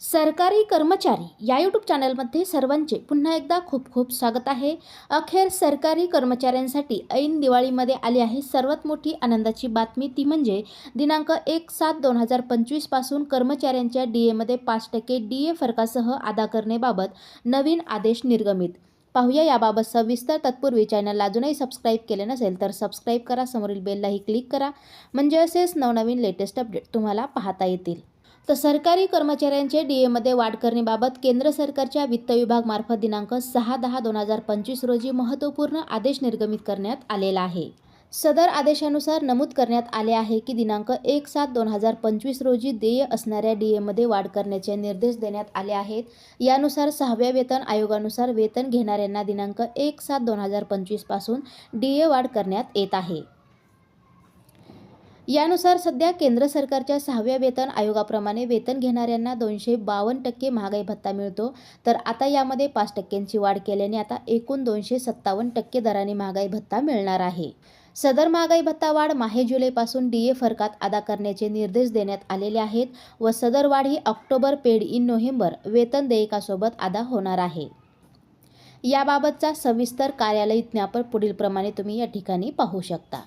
सरकारी कर्मचारी या यूट्यूब चॅनलमध्ये सर्वांचे पुन्हा एकदा खूप खूप स्वागत आहे. अखेर सरकारी कर्मचाऱ्यांसाठी ऐन दिवाळीमध्ये आली आहे सर्वात मोठी आनंदाची बातमी ती म्हणजे दिनांक एक सात दोन हजार पंचवीसपासून कर्मचाऱ्यांच्या डी एमध्ये पाच टक्के डी ए फरकासह अदा करण्याबाबत नवीन आदेश निर्गमित. पाहूया याबाबत सविस्तर तत्पूर्वी चॅनलला अजूनही सबस्क्राईब केले नसेल तर सबस्क्राईब करा. समोरील बेललाही क्लिक करा. म्हणजे असेच नवनवीन लेटेस्ट अपडेट तुम्हाला पाहता येतील. तर सरकारी कर्मचाऱ्यांचे डी एमध्ये वाढ करण्याबाबत केंद्र सरकारच्या वित्त विभागमार्फत दिनांक सहा दहा दोन हजार पंचवीस रोजी महत्त्वपूर्ण आदेश निर्गमित करण्यात आलेला आहे. सदर आदेशानुसार नमूद करण्यात आले आहे की दिनांक एक सात दोन हजार पंचवीस रोजी देय असणाऱ्या डी एमध्ये वाढ करण्याचे निर्देश देण्यात आले आहेत. यानुसार सहाव्या वेतन आयोगानुसार वेतन घेणाऱ्यांना दिनांक एक सात दोन हजार पंचवीसपासून डी ए वाढ करण्यात येत आहे. यानुसार सध्या केंद्र सरकारच्या सहाव्या वेतन आयोगाप्रमाणे वेतन घेणाऱ्यांना दोनशे बावन्न टक्के महागाई भत्ता मिळतो. तर आता यामध्ये पाच टक्क्यांची वाढ केल्याने आता एकूण दोनशे सत्तावन्न टक्के दराने महागाई भत्ता मिळणार आहे. सदर महागाई भत्ता वाढ माहे जुलैपासून डी ए फरकात अदा करण्याचे निर्देश देण्यात आलेले आहेत व सदर वाढ ही ऑक्टोबर पेड इन नोव्हेंबर वेतन देयकासोबत अदा होणार आहे. याबाबतचा सविस्तर कार्यालय ज्ञापन पुढील प्रमाणे तुम्ही या ठिकाणी पाहू शकता.